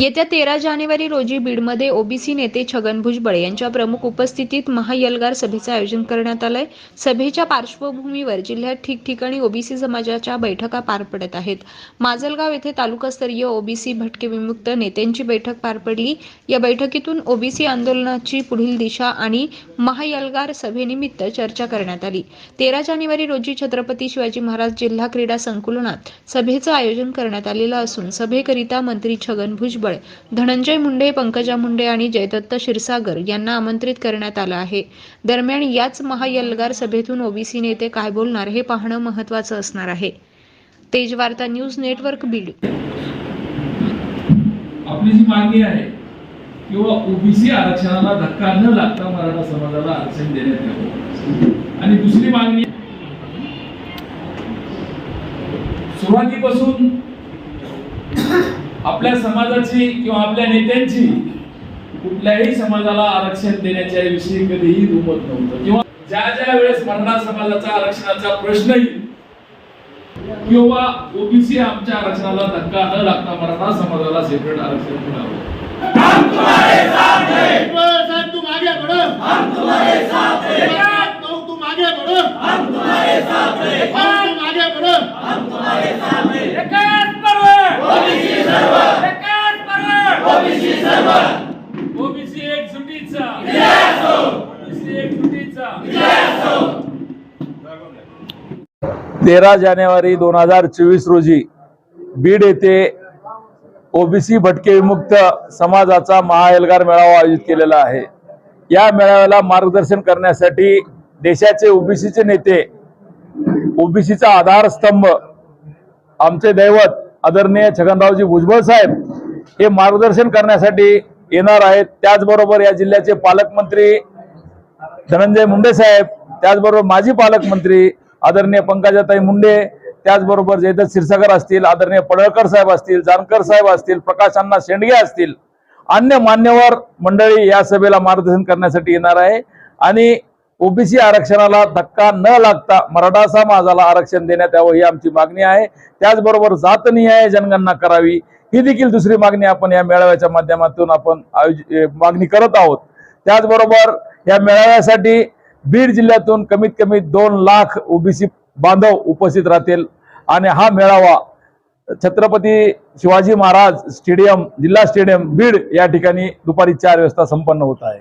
येत्या तेरा जानेवारी रोजी बीडमध्ये ओबीसी नेते छगन भुजबळ यांच्या प्रमुख उपस्थितीत महायलगार सभेचं आयोजन करण्यात आलंय. सभेच्या पार्श्वभूमीवर जिल्ह्यात ठिकठिकाणी ओबीसी समाजाच्या बैठका पार पडत आहेत. माजलगाव येथे तालुकास्तरीय ओबीसी भटके विमुक्त नेत्यांची बैठक पार पडली. या बैठकीतून ओबीसी आंदोलनाची पुढील दिशा आणि महायलगार सभेनिमित्त चर्चा करण्यात आली. तेरा जानेवारी रोजी छत्रपती शिवाजी महाराज जिल्हा क्रीडा संकुलनात सभेचं आयोजन करण्यात आलेलं असून सभेकरिता मंत्री छगन भुजबळ धनंजय मुंडे पंकजा मुंडे आणि जयदत्त क्षीरसागर यांना आमंत्रित करण्यात आलं आहे. दरम्यान याच महायलगार सभेतून ओबीसी नेते काय बोलणार हे पाहणं महत्वाचं असणार आहे. Tejvarta news network Beed. आपली जी मागणी आहे किंवा ओबीसी आरक्षणाला धक्का न लागता मराठा समाजाला आरक्षण देण्यात यावं. आणि दुसरी मागणी सुरुवातीपासून आपल्या समाजाची किंवा आपल्या नेत्यांची कुठल्याही समाजाला आरक्षण देण्याच्या विषयी कधीही दुमत नव्हतं. किंवा ज्या ज्या वेळेस मराठा समाजाचा आरक्षणाचा प्रश्न येईल किंवा ओबीसी आमच्या आरक्षणाला धक्का न लागता मराठा समाजाला सेपरेट आरक्षण मिळावं. तेरा जानेवारी दोन हजार चोवीस रोजी बीड येथे ओबीसी भटके विमुक्त समाजाचा महाएल्गार मेळावा आयोजित केलेला आहे. या मेळाव्याला मार्गदर्शन करण्यासाठी देशाचे ओबीसीचे नेते ओबीसीचा आधारस्तंभ आमचे दैवत आदरणीय छगनरावजी भुजबळ साहेब हे मार्गदर्शन करण्यासाठी येणार आहेत. त्याचबरोबर या जिल्ह्याचे पालकमंत्री धनंजय मुंडे साहेब त्याचबरोबर माजी पालकमंत्री आदरणीय पंकजाताई मुंडे त्याचबरोबर जयदत्त क्षीरसागर असतील आदरणीय पडळकर साहेब असतील जानकर साहेब असतील प्रकाश अण्णा शेंडगे असतील अन्य मान्यवर मंडळी या सभेला मार्गदर्शन करण्यासाठी येणार आहे. आणि ओबीसी आरक्षणाला धक्का न लागता मराठा समाजाला आरक्षण देण्यात यावं ही आमची मागणी आहे. त्याचबरोबर जातनिहाय जनगणना करावी ही देखील दुसरी मागणी आपण या मेळाव्याच्या माध्यमातून आपण आयोज मागणी करत आहोत. त्याचबरोबर या मेळाव्यासाठी बीड जिल्ह्यातून कमीत कमी दोन लाख ओबीसी बांधव उपस्थित राहतील. आणि हा मेळावा छत्रपती शिवाजी महाराज स्टेडियम जिल्हा स्टेडियम बीड या ठिकाणी दुपारी चार वाजता संपन्न होत आहे.